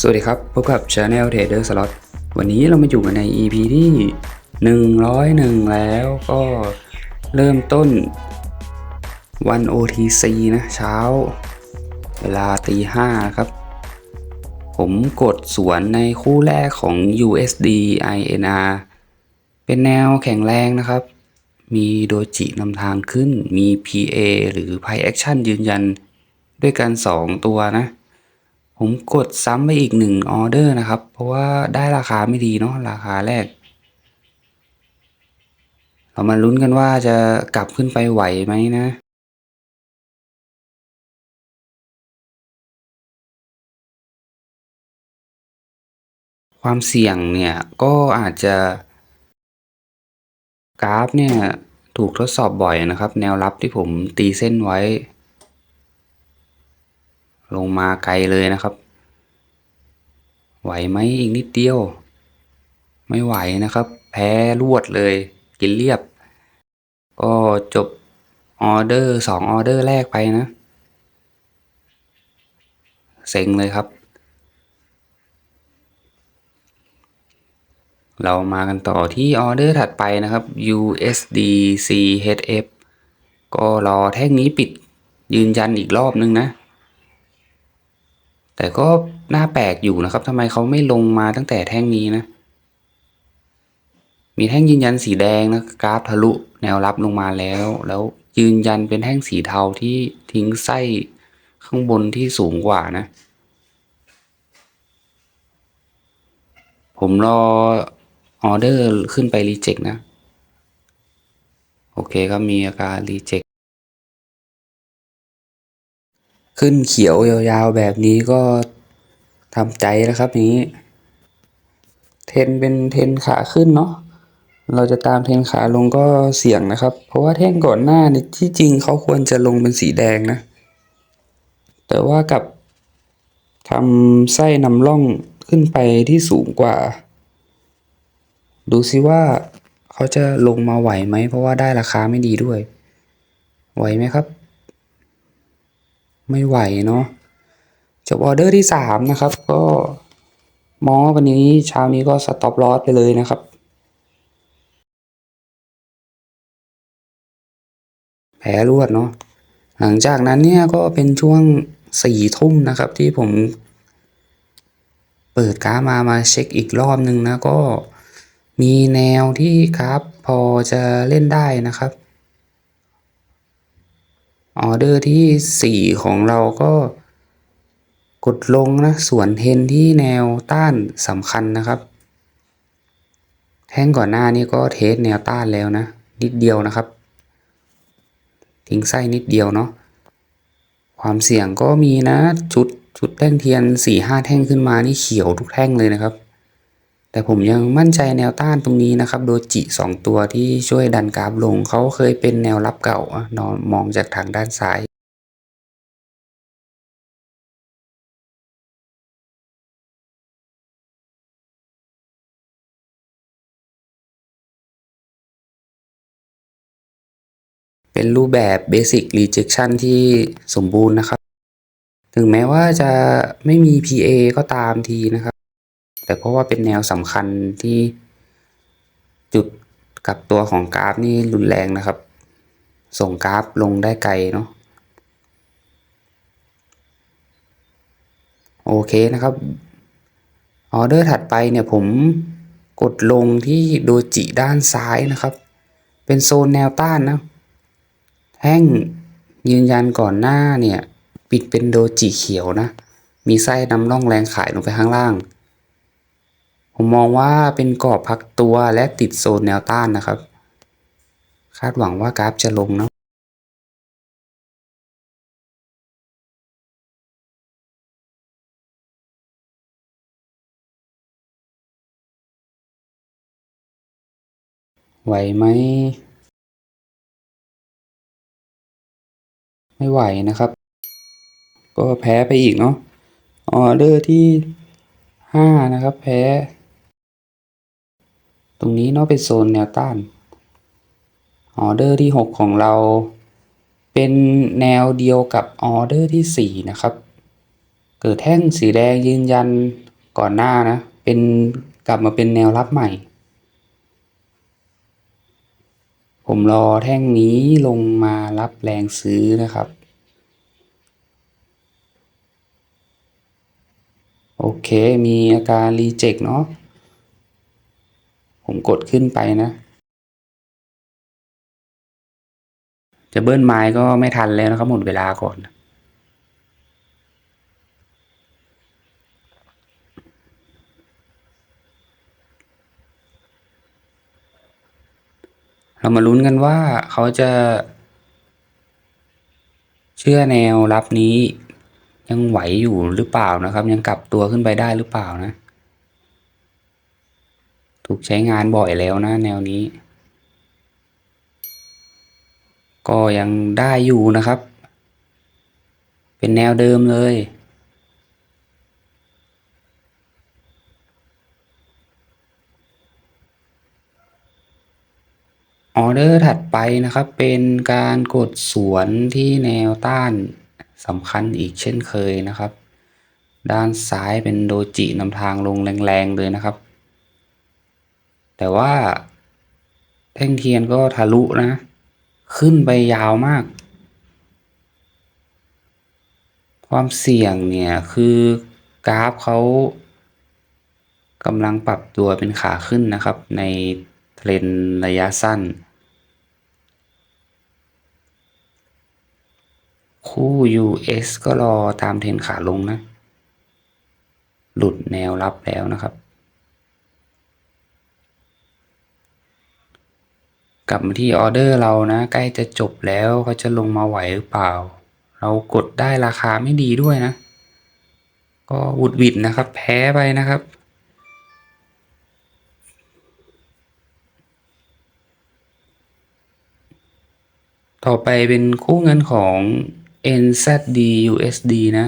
สวัสดีครับ พบกับ Channel Trader Slot วันนี้เรามาอยู่กันใน EP ที่ 101 แล้วก็เริ่มต้นวัน OTC นะ เช้า เวลาตีห้าครับ ผมกดสวนในคู่แรกของ USD INR เป็นแนวแข็งแรงนะครับ มีโดจินำทางขึ้นมี PA หรือ Pie Action ยืนยันด้วยกัน 2 ตัวนะ ผมกดซ้ำไปอีกหนึ่งออเดอร์นะครับ เพราะว่าได้ราคาไม่ดีเนาะราคาแรก เรามาลุ้นกันว่าจะกลับขึ้นไปไหวไหมนะความเสี่ยงเนี่ยก็อาจจะ กราฟเนี่ยถูกทดสอบบ่อยนะครับ แนวรับที่ผมตีเส้นไว้ ลงมาไกลเลยนะครับ ไหวไหมอีกนิดเดียว ไม่ไหวนะครับ แพ้รวดเลย กินเรียบ ก็จบออเดอร์สองออเดอร์แรกไปนะ เซ็งเลยครับ เรามากันต่อที่ออเดอร์ถัดไปนะครับ USD CHF ก็รอแท่งนี้ปิดยืนยันอีกรอบนึงนะ แต่ก็น่าแปลกอยู่นะครับทำไมเขาไม่ลงมาตั้งแต่แท่งนี้นะ มีแท่งยืนยันสีแดงนะกราฟทะลุแนวรับลงมาแล้ว แล้วยืนยันเป็นแท่งสีเทาที่ทิ้งไส้ข้างบนที่สูงกว่านะ ผมรอออเดอร์ขึ้นไปรีเจ็คนะ โอเคครับมีอาการรีเจ็ค ขึ้นเขียวยาวๆแบบนี้ก็ทำใจแล้วครับนี้ เทนเป็นเทนขาขึ้นเนาะเราจะตามเทนขาลงก็เสี่ยงนะครับ เพราะว่าแท่งก่อนหน้านี่ที่จริงเขาควรจะลงเป็นสีแดงนะ แต่ว่ากับทำไส้นำร่องขึ้นไปที่สูงกว่า ดูซิว่าเขาจะลงมาไหวไหม เพราะว่าได้ราคาไม่ดีด้วย ไหวไหมครับ ไม่ไหวเนาะจบออเดอร์ที่สามนะครับ ก็มองว่าวันนี้เช้านี้ก็สต็อปลอสไปเลยนะครับแพ้รวดเนาะหลังจากนั้นเนี่ยก็เป็นช่วงสี่ทุ่มนะครับที่ผม เปิดกราฟมามาเช็คอีกรอบนึงนะก็มีแนวที่กราฟพอจะเล่นได้นะครับ ออเดอร์ที่สี่ของเราก็กดลงนะ ส่วนเทนที่แนวต้านสำคัญนะครับ แท่งก่อนหน้านี้ก็เทสแนวต้านแล้วนะ นิดเดียวนะครับ ทิ้งไส้นิดเดียวเนาะความเสี่ยงก็มีนะชุดชุดแท่งเทียนสี่ห้าแท่งขึ้นมานี่เขียวทุกแท่งเลยนะครับ แต่ผมยังมั่นใจแนวต้านตรงนี้นะครับ โดจิสองตัวที่ช่วยดันกราฟลง เขาเคยเป็นแนวรับเก่านอนมองจากทางด้านซ้ายเป็นรูปแบบ Basic Rejection ที่สมบูรณ์นะครับ ถึงแม้ว่าจะไม่มี PA ก็ตามทีนะครับ แต่เพราะว่าเป็นแนวสำคัญที่จุดกับตัวของกราฟนี่รุนแรงนะครับ ส่งกราฟลงได้ไกลเนาะโอเคนะครับออเดอร์ถัดไปเนี่ยผมกดลงที่โดจิด้านซ้ายนะครับ เป็นโซนแนวต้านนะแท่งยืนยันก่อนหน้าเนี่ย ปิดเป็นโดจิเขียวนะ มีไส้นำร่องแรงขายลงไปข้างล่าง ผมมองว่าเป็นกรอบพักตัวและติดโซนแนวต้านนะครับ คาดหวังว่ากราฟจะลงเนาะไหวไหม ไม่ไหวนะครับ ก็แพ้ไปอีกเนาะออเดอร์ที่ห้านะครับ แพ้ ตรงนี้เนาะเป็นโซนแนวต้านออเดอร์ที่หกของเรา เป็นแนวเดียวกับออเดอร์ที่สี่นะครับ เกิดแท่งสีแดงยืนยันก่อนหน้านะ เป็นกลับมาเป็นแนวรับใหม่ ผมรอแท่งนี้ลงมารับแรงซื้อนะครับ โอเค มีอาการรีเจ็คเนาะ ผมกดขึ้นไปนะ จะเบิ้ลไม้ก็ไม่ทันแล้วนะครับหมดเวลาก่อน เรามาลุ้นกันว่าเขาจะเชื่อแนวรับนี้ยังไหวอยู่หรือเปล่านะครับ ยังกลับตัวขึ้นไปได้หรือเปล่านะ ถูกใช้งานบ่อยแล้วนะแนวนี้ ก็ยังได้อยู่นะครับ เป็นแนวเดิมเลยออเดอร์ถัดไปนะครับเป็นการกดสวนที่แนวต้านสำคัญอีกเช่นเคยนะครับ ด้านซ้ายเป็นโดจินำทางลงแรงๆเลยนะครับ แต่ว่าแท่งเทียนก็ทะลุนะ ขึ้นไปยาวมาก ความเสี่ยงเนี่ยคือกราฟเขากำลังปรับตัวเป็นขาขึ้นนะครับ ในเทรนระยะสั้น คู่ US ก็รอตามเทรนขาลงนะ หลุดแนวรับแล้วนะครับ กลับมาที่ออเดอร์เรานะใกล้จะจบแล้วเขาจะลงมาไหวหรือเปล่า เรากดได้ราคาไม่ดีด้วยนะ ก็วุดวิดนะครับ แพ้ไปนะครับต่อไปเป็นคู่เงินของ NZD USD นะ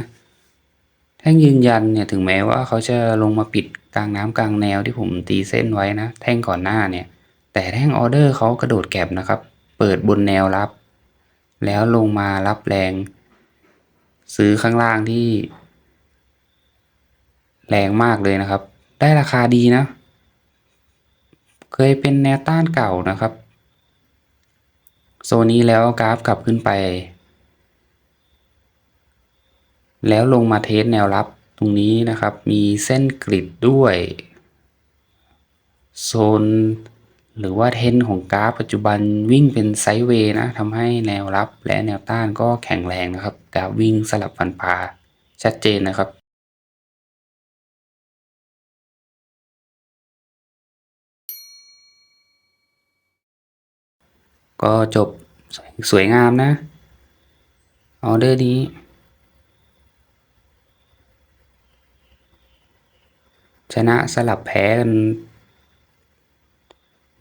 แท่งยืนยันเนี่ยถึงแม้ว่าเขาจะลงมาปิดกลางน้ำกลางแนวที่ผมตีเส้นไว้นะ แท่งก่อนหน้าเนี่ย แต่แท่งออเดอร์เขากระโดดแก็บนะครับ เปิดบนแนวรับ แล้วลงมารับแรง ซื้อข้างล่างที่ แรงมากเลยนะครับ ได้ราคาดีนะ เคยเป็นแนวต้านเก่านะครับโซนนี้แล้วกราฟกลับขึ้นไป แล้วลงมาเทสแนวรับตรงนี้นะครับ มีเส้นกริดด้วย โซน หรือว่าเทนของกราฟปัจจุบันวิ่งเป็นไซด์เวย์นะทำให้แนวรับและแนวต้านก็แข็งแรงนะครับกราฟวิ่งสลับฟันปลาชัดเจนนะครับก็จบสวยงามนะ ออเดอร์นี้ ชนะสลับแพ้กัน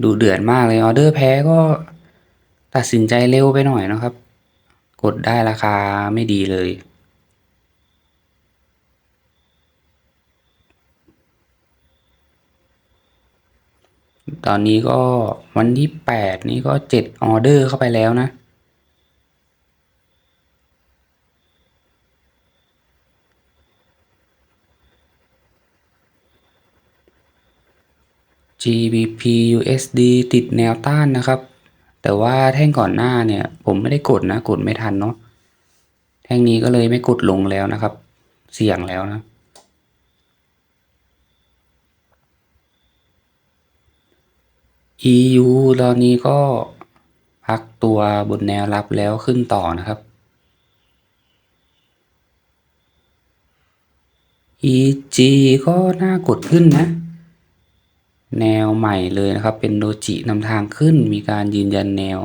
ดูเดือดมากเลยออเดอร์แพ้ก็ตัดสินใจเร็วไปหน่อยนะครับ กดได้ราคาไม่ดีเลย ตอนนี้ก็วันที่แปดนี่ก็เจ็ดออเดอร์เข้าไปแล้วนะ GBP USD ติดแนวต้านนะครับ แต่ว่าแท่งก่อนหน้าเนี่ย ผมไม่ได้กดนะ กดไม่ทันเนาะแท่งนี้ก็เลยไม่กดลงแล้วนะครับ เสี่ยงแล้วนะ EU ตอนนี้ก็พักตัวบนแนวรับแล้วขึ้นต่อนะครับ EG ก็น่ากดขึ้นนะ แนวใหม่เลยนะครับ เป็นโดจินำทางขึ้น มีการยืนยันแนว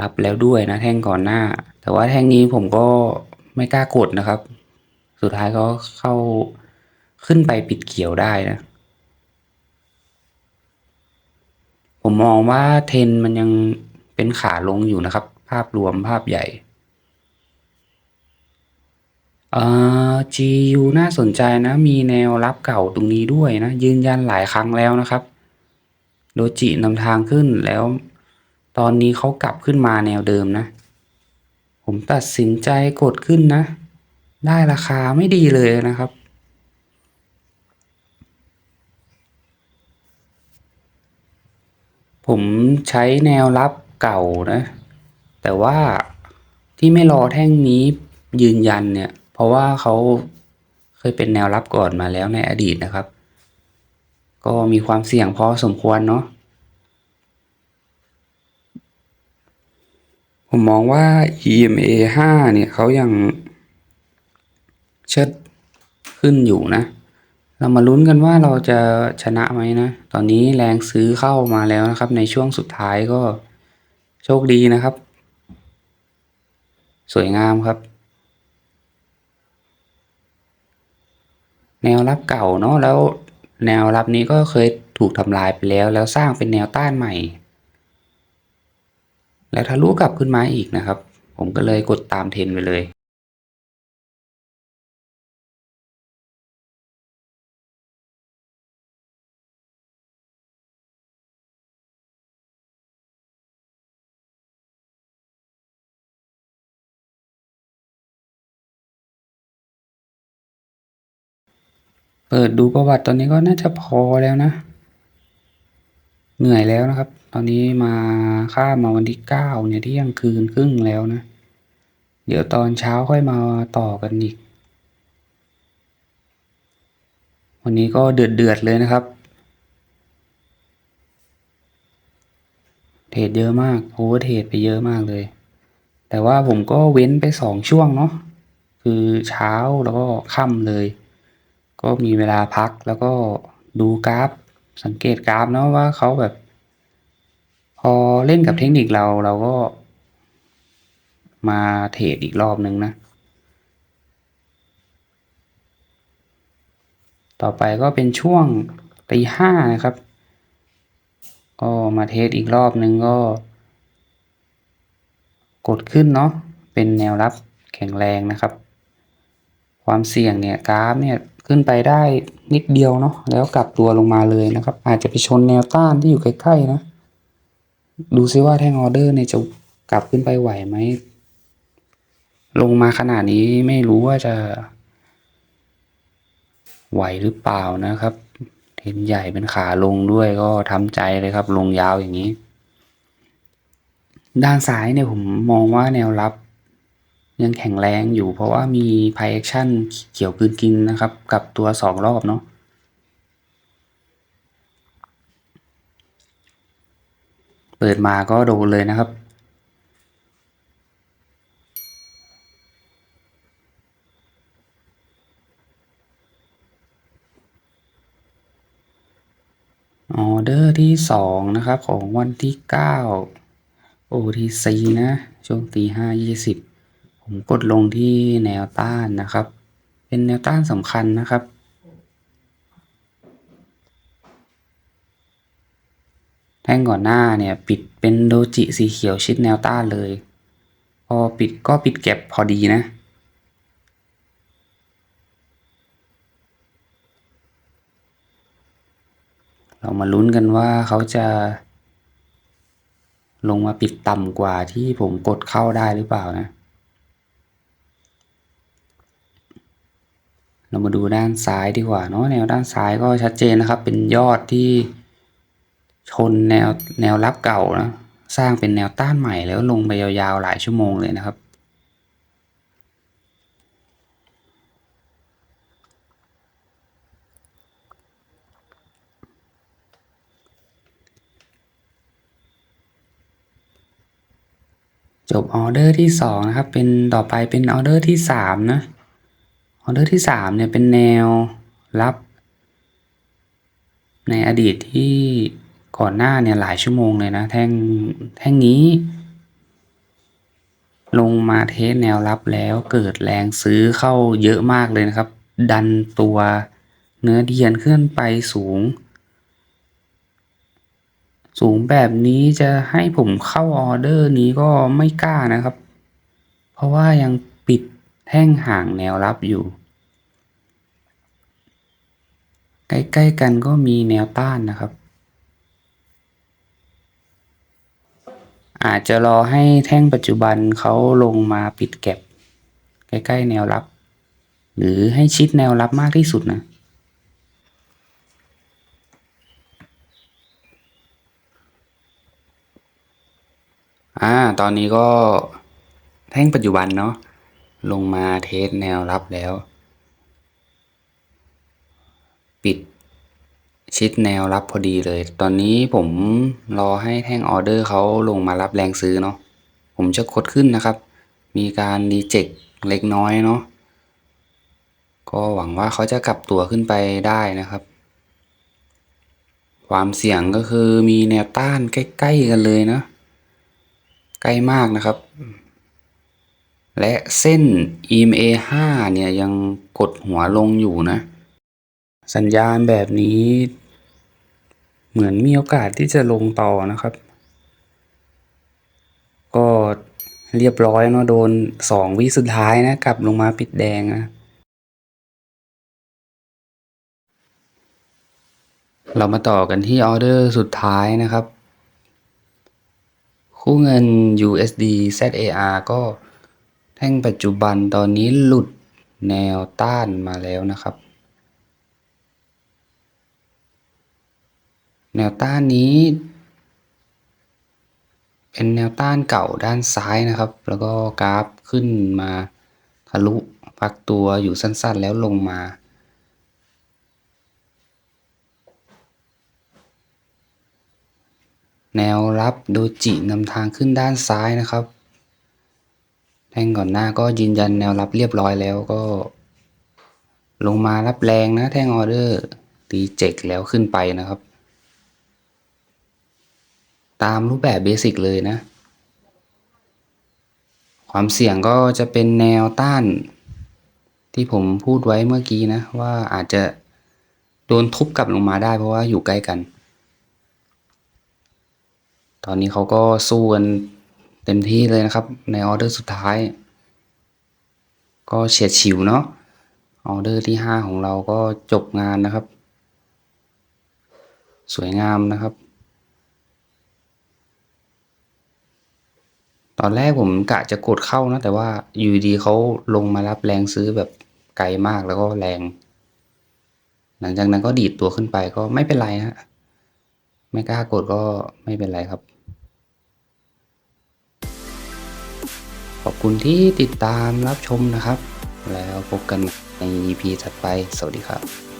รับแล้วด้วยนะแท่งก่อนหน้า แต่ว่าแท่งนี้ผมก็ไม่กล้ากดนะครับ สุดท้ายก็เข้าขึ้นไปปิดเขียวได้นะ ผมมองว่าเทนมันยังเป็นขาลงอยู่นะครับ ภาพรวมภาพใหญ่ เออ GU น่าสนใจนะ มีแนวรับเก่าตรงนี้ด้วยนะ ยืนยันหลายครั้งแล้วนะครับ โดจินำทางขึ้นแล้ว ตอนนี้เขากลับขึ้นมาแนวเดิมนะ ผมตัดสินใจกดขึ้นนะ ได้ราคาไม่ดีเลยนะครับ ผมใช้แนวรับเก่านะ แต่ว่าที่ไม่รอแท่งนี้ยืนยันเนี่ย เพราะว่าเขาเคยเป็นแนวรับก่อนมาแล้วในอดีตนะครับ ก็มีความเสี่ยงพอสมควรเนาะผมมองว่า EMA 5 เนี่ยเขายังเชิดขึ้นอยู่นะ เรามาลุ้นกันว่าเราจะชนะไหมนะ ตอนนี้แรงซื้อเข้ามาแล้วนะครับ ในช่วงสุดท้ายก็โชคดีนะครับ สวยงามครับ แนวรับเก่าเนาะแล้วแนวรับนี้ก็เคยถูกทำลายไปแล้ว แล้วสร้างเป็นแนวต้านใหม่ แล้วทะลุกลับขึ้นมาอีกนะครับ ผมก็เลยกดตามเทรนไปเลย เปิดดูประวัติตอนนี้ก็น่าจะพอแล้วนะ เหนื่อยแล้วนะครับ ตอนนี้มาข้ามมาวันที่เก้าเนี่ยเที่ยงคืนครึ่งแล้วนะ เดี๋ยวตอนเช้าค่อยมาต่อกันอีก วันนี้ก็เดือดเดือดเลยนะครับ เทรดเยอะมากโอเวอร์เทรดไปเยอะมากเลย แต่ว่าผมก็เว้นไปสองช่วงเนาะคือเช้าแล้วก็ค่ำเลย ก็มีเวลาพักแล้วก็ดูกราฟ สังเกตกราฟเนาะว่าเขาแบบ พอเล่นกับเทคนิคเราเราก็มาเทรดอีกรอบนึงนะ ต่อไปก็เป็นช่วงตีห้านะครับ ก็มาเทสอีกรอบนึงก็ กดขึ้นเนาะเป็นแนวรับแข็งแรงนะครับ ความเสี่ยงเนี่ยกราฟเนี่ย ขึ้นไปได้นิดเดียวเนาะแล้วกลับตัวลงมาเลยนะครับ อาจจะไปชนแนวต้านที่อยู่ใกล้ๆนะ ดูซิว่าแท่งออเดอร์เนี่ยจะกลับขึ้นไปไหวไหม ลงมาขนาดนี้ไม่รู้ว่าจะ ไหวหรือเปล่านะครับเทนใหญ่เป็นขาลงด้วยก็ทำใจเลยครับ ลงยาวอย่างนี้ ด้านซ้ายเนี่ยผมมองว่าแนวรับ ยังแข็งแรงอยู่เพราะว่ามี p i action เขียวกืนกินนะครับ กับตัวสองรอบเนาะเปิดมาก็โดนเลยนะครับ ออเดอร์ที่สองนะครับ ของวันที่เก้า OTC นะ ช่วงตีห้ายี่สิบ ผมกดลงที่แนวต้านนะครับ เป็นแนวต้านสำคัญนะครับ แท่งก่อนหน้าเนี่ยปิดเป็นโดจิสีเขียวชิดแนวต้านเลย พอปิดก็ปิดเก็บพอดีนะเรามาลุ้นกันว่าเขาจะลงมาปิดต่ำกว่าที่ผมกดเข้าได้หรือเปล่านะ เรามาดูด้านซ้ายดีกว่าเนาะแนวด้านซ้ายก็ชัดเจนนะครับ เป็นยอดที่ชนแนวแนวรับเก่านะสร้างเป็นแนวต้านใหม่แล้วลงไปยาวๆหลายชั่วโมงเลยนะครับ จบออเดอร์ที่สองนะครับ เป็นต่อไปเป็นออเดอร์ที่สามนะ ออเดอร์ที่สามเนี่ยเป็นแนวรับ ในอดีตที่ก่อนหน้าเนี่ยหลายชั่วโมงเลยนะแท่งแท่งนี้ ลงมาเทสแนวรับแล้วเกิดแรงซื้อเข้าเยอะมากเลยนะครับ ดันตัวเนื้อเดียนขึ้นไปสูง สูงแบบนี้จะให้ผมเข้าออเดอร์นี้ก็ไม่กล้านะครับ เพราะว่ายัง แท่งห่างแนวรับอยู่ ใกล้ๆกันก็มีแนวต้านนะครับ อาจจะรอให้แท่งปัจจุบันเขาลงมาปิดแก็บ ใกล้ๆแนวรับ หรือให้ชิดแนวรับมากที่สุดนะอ่า ตอนนี้ก็แท่งปัจจุบันเนาะ ลงมาเทสแนวรับแล้ว ปิดชิดแนวรับพอดีเลย ตอนนี้ผมรอให้แท่งออเดอร์เขาลงมารับแรงซื้อเนาะผมจะกดขึ้นนะครับ มีการรีเจ็คเล็กน้อยเนาะก็หวังว่าเขาจะกลับตัวขึ้นไปได้นะครับ ความเสี่ยงก็คือมีแนวต้านใกล้ ๆ กันเลยนะ ใกล้มากนะครับ และเส้น EMA 5 เนี่ยยังกดหัวลงอยู่นะ สัญญาณแบบนี้ เหมือนมีโอกาสที่จะลงต่อนะครับ ก็เรียบร้อยเนาะโดนสองวิสุดท้ายนะ กลับลงมาปิดแดงนะเรามาต่อกันที่ออเดอร์สุดท้ายนะครับ คู่เงิน USD ZAR ก็ ท่งปัจจุบันตอนนี้หลุดแนวต้านมาแล้วนะครับ แนวต้านนี้ เป็นแนวต้านเก่าด้านซ้ายนะครับ แล้วก็กราฟขึ้นมาทะลุพักตัวอยู่สั้นๆแล้วลงมาแนวรับโดจินำทางขึ้นด้านซ้ายนะครับ แท่งก่อนหน้าก็ยืนยันแนวรับเรียบร้อยแล้วก็ ลงมารับแรงนะแท่งออเดอร์ตีเจ็กแล้วขึ้นไปนะครับ ตามรูปแบบเบสิกเลยนะ ความเสี่ยงก็จะเป็นแนวต้าน ที่ผมพูดไว้เมื่อกี้นะ ว่าอาจจะโดนทุบกลับลงมาได้เพราะว่าอยู่ใกล้กัน ตอนนี้เขาก็สู้กัน เต็มที่เลยนะครับ ในออเดอร์สุดท้าย ก็เฉียดฉิวเนาะออเดอร์ที่ห้าของเราก็จบงานนะครับ สวยงามนะครับ ตอนแรกผมกะจะกดเข้านะ แต่ว่าอยู่ดีเขาลงมารับแรงซื้อแบบไกลมากแล้วก็แรง หลังจากนั้นก็ดีดตัวขึ้นไปก็ไม่เป็นไรฮะไม่กล้ากดก็ไม่เป็นไรครับ ขอบคุณที่ติดตามรับชมนะครับ แล้วพบกันใน EP ถัดไป สวัสดีครับ